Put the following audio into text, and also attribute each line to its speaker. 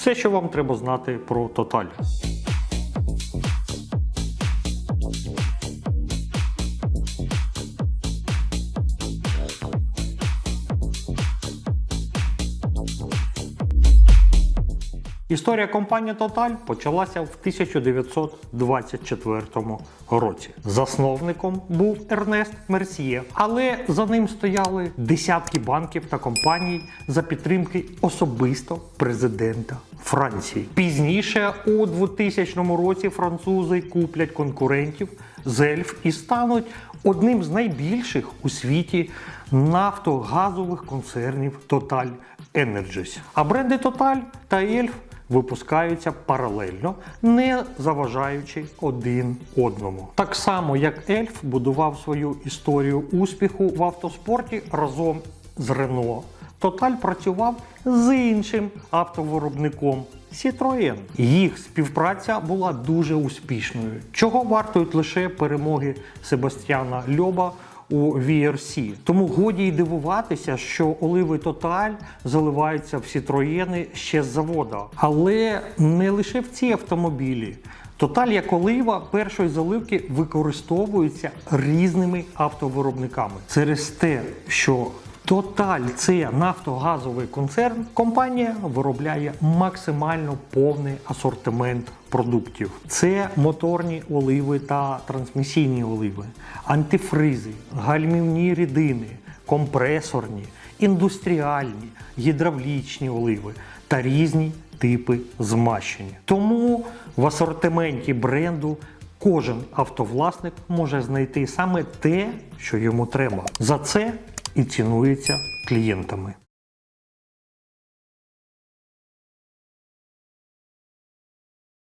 Speaker 1: Все, що вам треба знати про Total. Історія компанії Total почалася в 1924 році. Засновником був Ернест Мерсьє, але за ним стояли десятки банків та компаній за підтримки особисто президента Франції. Пізніше, у 2000 році, французи куплять конкурентів з Ельф і стануть одним з найбільших у світі нафтогазових концернів Total Energies. А бренди Total та Ельф випускаються паралельно, не заважаючи один одному. Так само, як Ельф будував свою історію успіху в автоспорті разом з Рено, Total працював з іншим автовиробником. Citroën. Їх співпраця була дуже успішною, чого вартують лише перемоги Себастьяна Льоба у VRC. Тому годі й дивуватися, що оливи тоталь заливаються в Citroën ще з завода. Але не лише в ці автомобілі. Тоталь як олива першої заливки використовується різними автовиробниками. Через те, що Total – це нафтогазовий концерн. Компанія виробляє максимально повний асортимент продуктів. Це моторні оливи та трансмісійні оливи, антифризи, гальмівні рідини, компресорні, індустріальні, гідравлічні оливи та різні типи змащення. Тому в асортименті бренду кожен автовласник може знайти саме те, що йому треба. За це і цінується клієнтами.